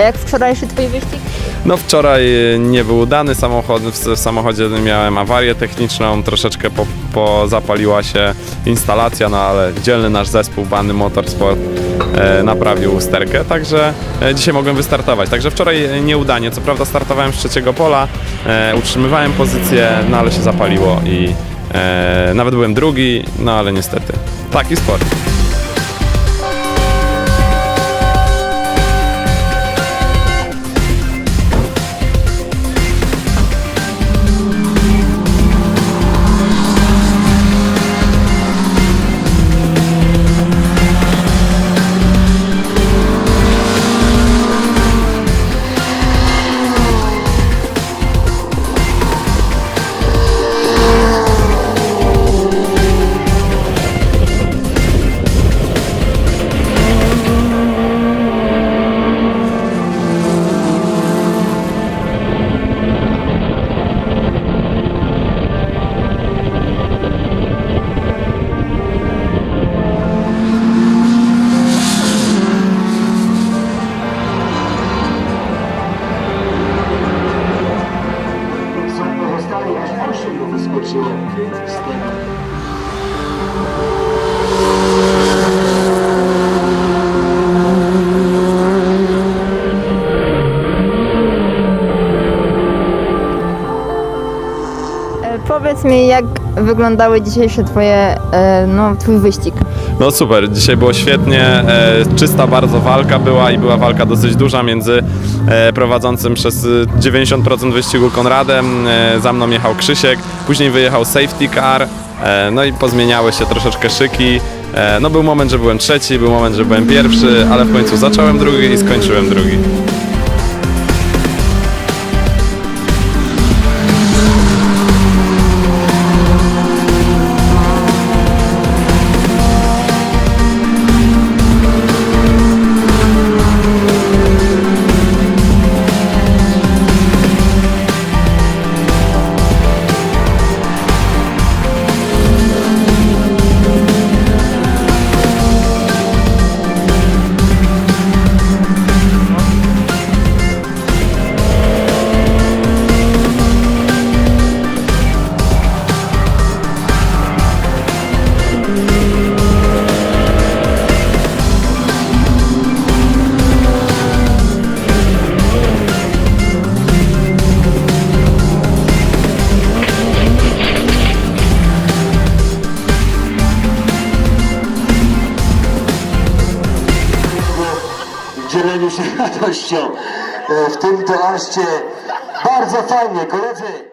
jak wczorajszy twój wyścig? No wczoraj e, nie był udany samochód, w w samochodzie miałem awarię techniczną, troszeczkę po, po zapaliła się instalacja, no ale dzielny nasz zespół Bandy Motorsport e, naprawił usterkę, także e, dzisiaj mogłem wystartować. Także wczoraj e, nieudanie, co prawda startowałem z trzeciego pola, e, utrzymywałem pozycję, no ale się zapaliło i e, nawet byłem drugi, no ale niestety taki sport. E, powiedz mi, jak wyglądały dzisiejsze twoje, e, no, twój wyścig? No super, dzisiaj było świetnie, e, czysta bardzo walka była i była walka dosyć duża między e, prowadzącym przez e, 90% wyścigu Konradem, e, za mną jechał Krzysiek, później wyjechał safety car, e, no i pozmieniały się troszeczkę szyki. E, no był moment, że byłem trzeci, był moment, że byłem pierwszy, ale w końcu zacząłem drugi i skończyłem drugi. Dzieleniu się radością e, w tym toaście. Bardzo fajnie, koledzy.